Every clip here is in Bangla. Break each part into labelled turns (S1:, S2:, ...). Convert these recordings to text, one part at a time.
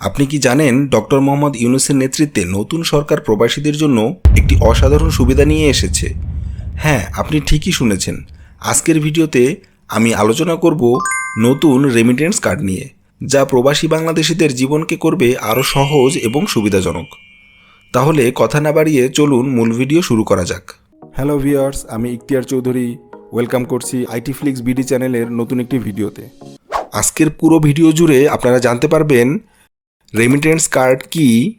S1: আপনি কি জানেন ডক্টর মোহাম্মদ ইউনুসের নেতৃত্বে নতুন সরকার প্রবাসীদের জন্য একটি অসাধারণ সুবিধা নিয়ে এসেছে? হ্যাঁ আপনি ঠিকই শুনেছেন। আজকের ভিডিওতে আমি আলোচনা করব নতুন রেমিটেন্স কার্ড নিয়ে যা প্রবাসী বাংলাদেশিদের জীবনকে করবে আরও সহজ এবং সুবিধাজনক। তাহলে কথা না বাড়িয়ে চলুন মূল ভিডিও শুরু করা যাক। হ্যালো ভিউয়ার্স আমি ইখতিয়ার চৌধুরী। ওয়েলকাম করছি আইটি ফ্লিক্স বিডি চ্যানেলের নতুন একটি ভিডিওতে। আজকের পুরো ভিডিও জুড়ে আপনারা জানতে পারবেন রেমিটেন্স কার্ড কি?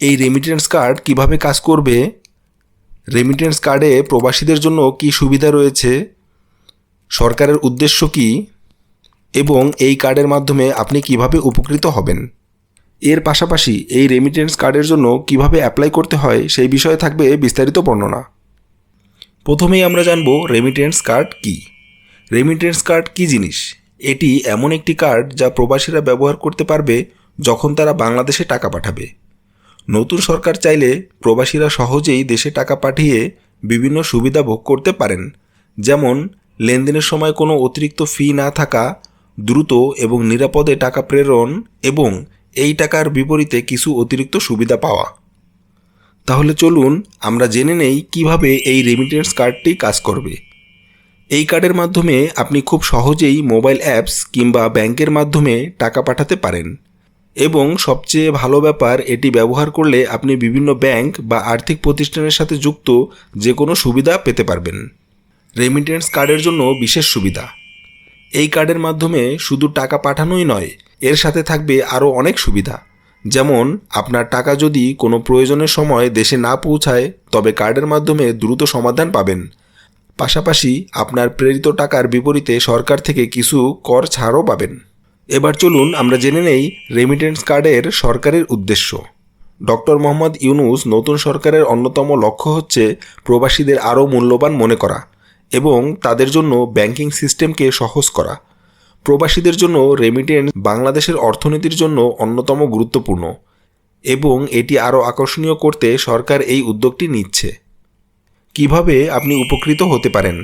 S1: এই রেমিটেন্স কার্ড কীভাবে কাজ করবে? রেমিটেন্স কার্ডে প্রবাসীদের জন্য কি সুবিধা রয়েছে? সরকারের উদ্দেশ্য কি? এবং এই কার্ডের মাধ্যমে আপনি কীভাবে উপকৃত হবেন? এর পাশাপাশি এই রেমিটেন্স কার্ডের জন্য কীভাবে অ্যাপ্লাই করতে হয় সেই বিষয়ে থাকবে বিস্তারিত বর্ণনা। প্রথমেই আমরা জানব রেমিটেন্স কার্ড কি। রেমিটেন্স কার্ড কি জিনিস? এটি এমন একটি কার্ড যা প্রবাসীরা ব্যবহার করতে পারবে যখন তারা বাংলাদেশে টাকা পাঠাবে। নতুন সরকার চাইলে প্রবাসীরা সহজেই দেশে টাকা পাঠিয়ে বিভিন্ন সুবিধা ভোগ করতে পারেন, যেমন লেনদেনের সময় কোনো অতিরিক্ত ফি না থাকা, দ্রুত এবং নিরাপদে টাকা প্রেরণ এবং এই টাকার বিপরীতে কিছু অতিরিক্ত সুবিধা পাওয়া। তাহলে চলুন আমরা জেনে নেই কীভাবে এই রেমিটেন্স কার্ডটি কাজ করবে। এই কার্ডের মাধ্যমে আপনি খুব সহজেই মোবাইল অ্যাপস কিংবা ব্যাংকের মাধ্যমে টাকা পাঠাতে পারেন। এবং সবচেয়ে ভালো ব্যাপার, এটি ব্যবহার করলে আপনি বিভিন্ন ব্যাংক বা আর্থিক প্রতিষ্ঠানের সাথে যুক্ত যে কোনো সুবিধা পেতে পারবেন। রেমিটেন্স কার্ডের জন্য বিশেষ সুবিধা। এই কার্ডের মাধ্যমে শুধু টাকা পাঠানোই নয়, এর সাথে থাকবে আরও অনেক সুবিধা। যেমন, আপনার টাকা যদি কোনো প্রয়োজনের সময় দেশে না পৌঁছায়, তবে কার্ডের মাধ্যমে দ্রুত সমাধান পাবেন। পাশাপাশি, আপনার প্রেরিত টাকার বিপরীতে সরকার থেকে কিছু কর ছাড়ও পাবেন। এবার চলুন আমরা জেনে নেই রেমিটেন্স কার্ডের সরকারের উদ্দেশ্য। ডক্টর মোহাম্মদ ইউনুস নতুন সরকারের অন্যতম লক্ষ্য হচ্ছে প্রবাসীদের আরও মূল্যবান মনে করা এবং তাদের জন্য ব্যাংকিং সিস্টেমকে সহজ করা। প্রবাসীদের জন্য রেমিটেন্স বাংলাদেশের অর্থনীতির জন্য অন্যতম গুরুত্বপূর্ণ এবং এটি আরও আকর্ষণীয় করতে সরকার এই উদ্যোগটি নিচ্ছে। কীভাবে আপনি উপকৃত হতে পারেন?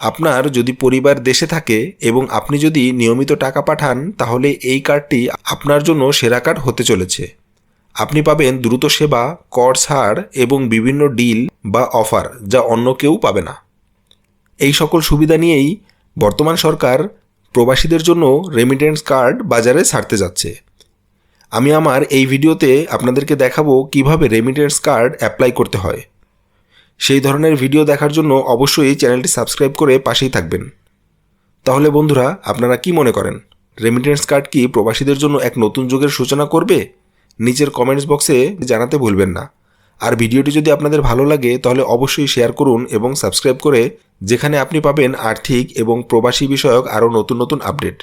S1: আপনার যদি পরিবার দেশে থাকে এবং আপনি যদি নিয়মিত টাকা পাঠান, তাহলে এই কার্ডটি আপনার জন্য সেরা কার্ড হতে চলেছে। আপনি পাবেন দ্রুত সেবা, কর ছাড় এবং বিভিন্ন ডিল বা অফার যা অন্য কেউ পাবে না। এই সকল সুবিধা নিয়েই বর্তমান সরকার প্রবাসীদের জন্য রেমিটেন্স কার্ড বাজারে ছাড়তে যাচ্ছে। আমি আমার এই ভিডিওতে আপনাদেরকে দেখাবো কীভাবে রেমিটেন্স কার্ড অ্যাপ্লাই করতে হয়। সেই ধরনের ভিডিও দেখার জন্য অবশ্যই চ্যানেলটি সাবস্ক্রাইব করে পাশেই থাকবেন। তাহলে বন্ধুরা, আপনারা কি মনে করেন? রেমিটেন্স কার্ড কি প্রবাসীদের জন্য এক নতুন যুগের সূচনা করবে? নিচের কমেন্টস বক্সে জানাতে ভুলবেন না। আর ভিডিওটি যদি আপনাদের ভালো লাগে, তাহলে অবশ্যই শেয়ার করুন এবং সাবস্ক্রাইব করে যেখানে আপনি পাবেন আর্থিক এবং প্রবাসী বিষয়ক আরও নতুন নতুন আপডেট